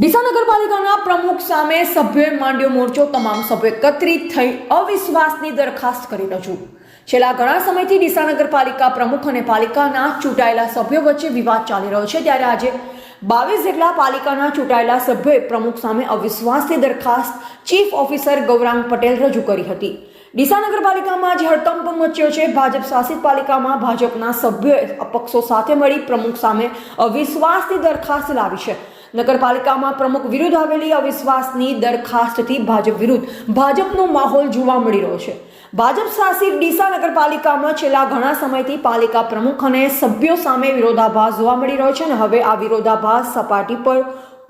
ડીસા નગરપાલિકાના પ્રમુખ સામે સભ્યોએ માંડ્યો મોરચો, તમામ સભ્યો એકત્રિત થઈ અવિશ્વાસની દરખાસ્ત કરી રજૂ. છેલ્લા ઘણા સમયથી ડીસા નગરપાલિકા પ્રમુખ અને પાલિકાના ચૂંટાયેલા સભ્યો વચ્ચે વિવાદ ચાલી રહ્યો છે. ત્યારે આજે બાવીસ જેટલા પાલિકાના ચૂંટાયેલા સભ્યોએ પ્રમુખ સામે અવિશ્વાસની દરખાસ્ત ચીફ ઓફિસર ગૌરાંગ પટેલ રજૂ કરી હતી. ડીસા નગરપાલિકામાં જે હડતંપ મચ્યો છે. ભાજપ શાસિત પાલિકામાં ભાજપના સભ્યોએ અપક્ષો સાથે મળી પ્રમુખ સામે અવિશ્વાસની દરખાસ્ત લાવી છે. નગરપાલિકામાં પ્રમુખ વિરુદ્ધ આવેલી અવિશ્વાસની દરખાસ્તથી ભાજપ વિરુદ્ધ ભાજપનો માહોલ જોવા મળી રહ્યો છે. ભાજપ શાસિત ડીસા નગરપાલિકામાં છેલ્લા ઘણા સમયથી પાલિકા પ્રમુખ અને સભ્યો સામે વિરોધાભાસ જોવા મળી રહ્યો છે અને હવે આ વિરોધાભાસ સપાટી પર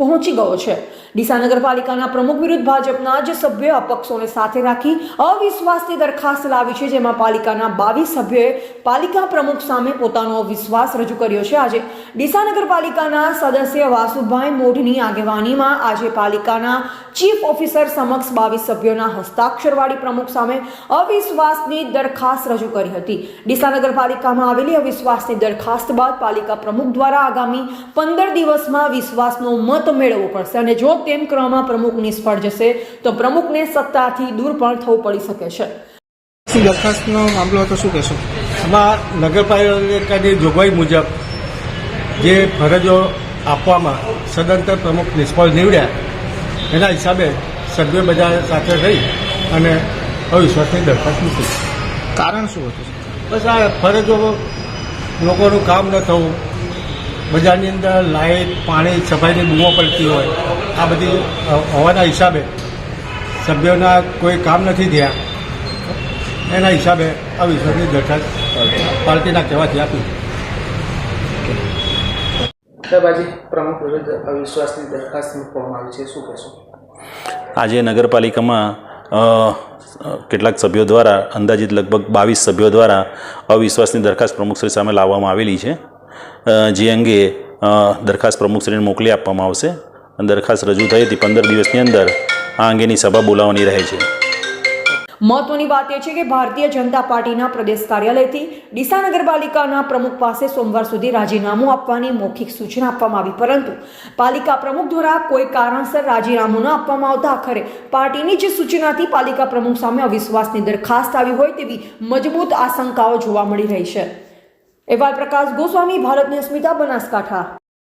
પહોંચી ગયો છે. ડીસા નગરપાલિકાના પ્રમુખ વિરુદ્ધ ભાજપના જ સભ્ય અપક્ષોને સાથે રાખી અવિશ્વાસની દરખાસ્ત લાવી છે, જેમાં પાલિકાના બાવીસ સભ્યોએ પાલિકા પ્રમુખ સામે પોતાનો અવિશ્વાસ રજૂ કર્યો છે. આજે ડીસા નગરપાલિકાના સદસ્ય વાસુભાઈ મોઢની આગેવાનીમાં આજે પાલિકાના ચીફ ઓફિસર સમક્ષ બાવીસ સભ્યોના હસ્તાક્ષરવાળી પ્રમુખ સામે અવિશ્વાસની દરખાસ્ત રજૂ કરી હતી. ડીસા નગરપાલિકામાં આવેલી અવિશ્વાસની દરખાસ્ત બાદ પાલિકા પ્રમુખ દ્વારા આગામી પંદર દિવસમાં વિશ્વાસનો મત મેળવવો પડશે અને જો તેમ કરવામાં પ્રમુખ નિષ્ફળ જશે, તો પ્રમુખને સત્તાથી દૂર પણ થવું પડી શકે છે. દરખાસ્તનો મામલો હતો, શું કહેશો? આમાં નગરપાલિકાની જોગવાઈ મુજબ જે ફરજો આપવામાં સદંતર પ્રમુખ નિષ્ફળ નીવડ્યા, એના હિસાબે સભ્ય બધા સાથે રહી અને અવિશ્વાસની દરખાસ્ત મૂકી. કારણ શું હતું? બસ આ ફરજો લોકોનું કામ ન થવું બજારની અંદર લાઇટ પાણી સફાઈની બૂમો પડતી હોય આ બધી હોવાના હિસાબે સભ્યોના કોઈ કામ નથી થયા. એના હિસાબે આ અવિશ્વાસની દરખાસ્ત પાર્ટીના કહેવાથી આપી. આજે પ્રમુખ વિરુદ્ધ અવિશ્વાસની દરખાસ્ત મૂકવામાં આવી છે. શું કહેશો? આજે નગરપાલિકામાં કેટલાક સભ્યો દ્વારા અંદાજિત લગભગ બાવીસ સભ્યો દ્વારા અવિશ્વાસની દરખાસ્ત પ્રમુખશ્રી સામે લાવવામાં આવેલી છે. જે અંગે દરખાસ્ત પ્રમુખશ્રીને મોકલી આપવામાં આવશે. અને દરખાસ્ત રજૂ થઈ હતી પંદર દિવસની અંદર આ અંગેની સભા બોલાવવાની રહે છે. મહત્વની વાત એ છે કે ભારતીય જનતા પાર્ટીના પ્રદેશ કાર્યાલયથી ડીસા નગરપાલિકાના પ્રમુખ પાસે સોમવાર સુધી રાજીનામું આપવાની મૌખિક સૂચના આપવામાં આવી. પરંતુ પાલિકા પ્રમુખ દ્વારા કોઈ કારણસર રાજીનામું ન આપવામાં આવતા આખરે પાર્ટીની જે સૂચનાથી પાલિકા પ્રમુખ સામે અવિશ્વાસની દરખાસ્ત આવી હોય તેવી મજબૂત આશંકાઓ જોવા મળી રહી છે. એવા પ્રકાશ ગોસ્વામી ભારતની અસ્મિતા બનાસકાંઠા.